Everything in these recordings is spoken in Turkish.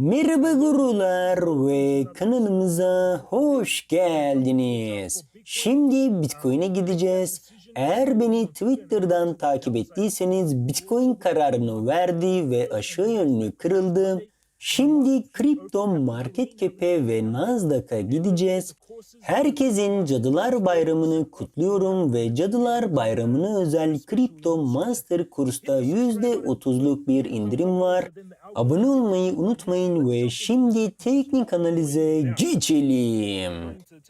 Merhaba gurular ve kanalımıza hoş geldiniz. Şimdi Bitcoin'e gideceğiz. Eğer beni Twitter'dan takip ettiyseniz Bitcoin kararını verdi ve aşağı yönlü kırıldı. Şimdi kripto market cap'e ve Nasdaq'a gideceğiz. Herkesin Cadılar Bayramı'nı kutluyorum ve Cadılar Bayramı'na özel kripto master kursta %30'luk bir indirim var. Abone olmayı unutmayın ve şimdi teknik analize geçelim.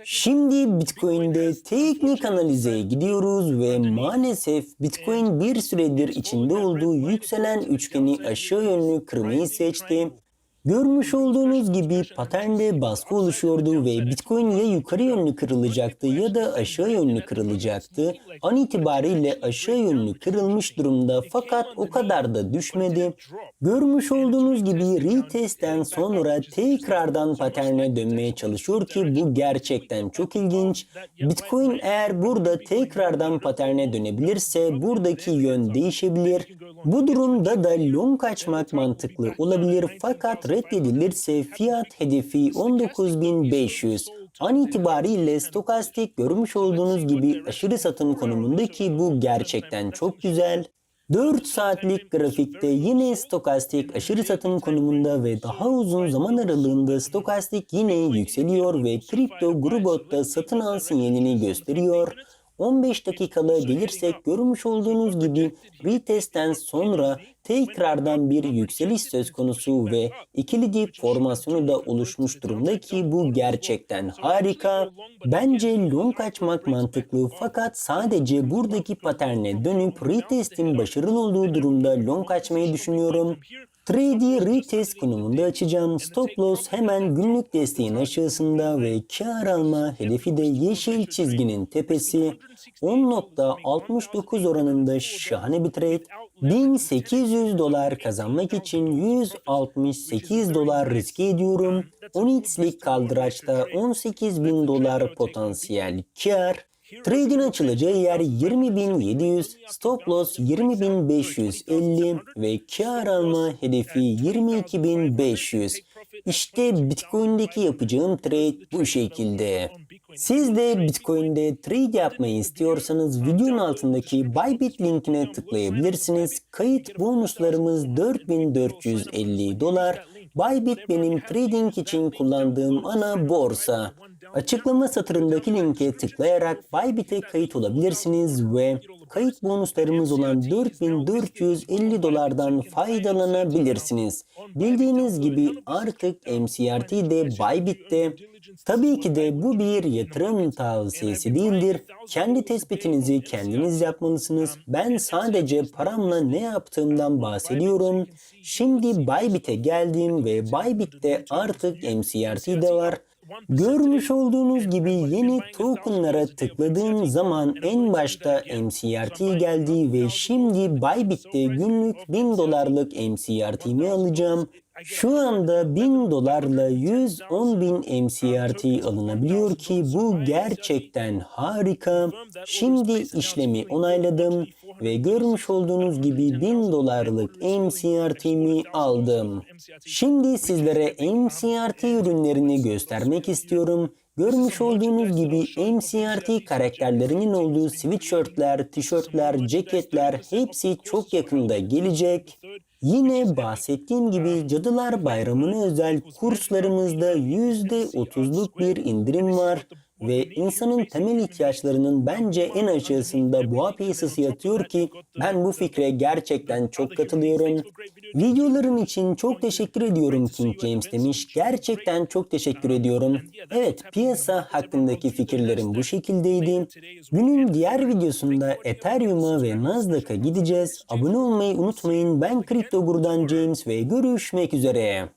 Şimdi Bitcoin'de teknik analize gidiyoruz ve maalesef Bitcoin bir süredir içinde olduğu yükselen üçgeni aşağı yönlü kırmayı seçti. Görmüş olduğunuz gibi paternde baskı oluşuyordu ve Bitcoin ya yukarı yönlü kırılacaktı ya da aşağı yönlü kırılacaktı. An itibariyle aşağı yönlü kırılmış durumda fakat o kadar da düşmedi. Görmüş olduğunuz gibi retestten sonra tekrardan paterne dönmeye çalışıyor ki bu gerçekten çok ilginç. Bitcoin eğer burada tekrardan paterne dönebilirse buradaki yön değişebilir. Bu durumda da long açmak mantıklı olabilir fakat reddedilirse fiyat hedefi 19.500. An itibariyle stokastik görmüş olduğunuz gibi aşırı satım konumunda ki bu gerçekten çok güzel. 4 saatlik grafikte yine stokastik aşırı satım konumunda ve daha uzun zaman aralığında stokastik yine yükseliyor ve kripto grubotta satın al sinyalini gösteriyor. 15 dakikala gelirsek görmüş olduğunuz gibi retestten sonra tekrardan bir yükseliş söz konusu ve ikili dip formasyonu da oluşmuş durumda ki bu gerçekten harika. Bence long açmak mantıklı fakat sadece buradaki paterne dönüp retestin başarılı olduğu durumda long açmayı düşünüyorum. Trade'i retest konumunda açacağım. Stop loss hemen günlük desteğin aşağısında ve kar alma hedefi de yeşil çizginin tepesi. 10.69 oranında şahane bir trade. 1800 dolar kazanmak için 168 dolar riske ediyorum. 10x'lik kaldıraçta 18.000 dolar potansiyel kar. Trade'in açılacağı yer 20.700, stop loss 20.550 ve kar alma hedefi 22.500. İşte Bitcoin'deki yapacağım trade bu şekilde. Siz de Bitcoin'de trade yapmayı istiyorsanız videonun altındaki Bybit linkine tıklayabilirsiniz. Kayıt bonuslarımız 4450 dolar. Bybit benim trading için kullandığım ana borsa. Açıklama satırındaki linke tıklayarak Bybit'e kayıt olabilirsiniz ve kayıt bonuslarımız olan 4450 dolardan faydalanabilirsiniz. Bildiğiniz gibi artık MCRT de Bybit'te. Tabii ki de bu bir yatırım tavsiyesi değildir. Kendi tespitinizi kendiniz yapmalısınız. Ben sadece paramla ne yaptığımdan bahsediyorum. Şimdi Bybit'e geldim ve Bybit'te artık MCRT de var. Görmüş olduğunuz gibi yeni tokenlara tıkladığım zaman en başta MCRT geldi ve şimdi Bybit'te günlük 1000 dolarlık MCRT'mi alacağım. Şu anda 1000 dolarla 110 bin MCRT alınabiliyor ki bu gerçekten harika. Şimdi işlemi onayladım ve görmüş olduğunuz gibi 1000 dolarlık MCRT'mi aldım. Şimdi sizlere MCRT ürünlerini göstermek istiyorum. Görmüş olduğunuz gibi MCRT karakterlerinin olduğu sweatshirtler, tişörtler, ceketler hepsi çok yakında gelecek. Yine bahsettiğim gibi Cadılar Bayramı'na özel kurslarımızda %30'luk bir indirim var ve insanın temel ihtiyaçlarının bence en aşağısında boğa piyasası yatıyor ki ben bu fikre gerçekten çok katılıyorum. Videoların için çok teşekkür ediyorum King James demiş. Gerçekten çok teşekkür ediyorum. Evet piyasa hakkındaki fikirlerim bu şekildeydi. Günün diğer videosunda Ethereum'a ve Nasdaq'a gideceğiz. Abone olmayı unutmayın. Ben Kripto Gur'dan James ve görüşmek üzere.